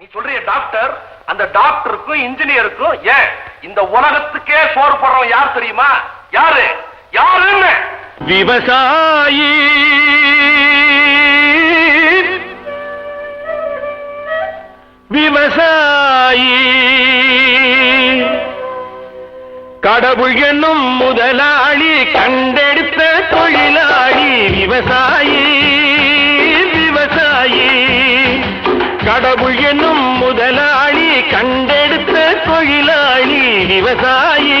நீ சொல்றிய டாக்டர் அந்த டாக்டருக்கும் இன்ஜினியருக்கும் ஏன்? இந்த உலகத்துக்கே சோறு போடுறவன் யார் தெரியுமா? யாரு? யாருன்னு விவசாயி. விவசாயி. கடவுள் என்னும் முதலாளி கண்டெடுத்த தொழிலாளி விவசாயி. முதலாளி கண்டெடுத்த தொழிலாளி விவசாயி.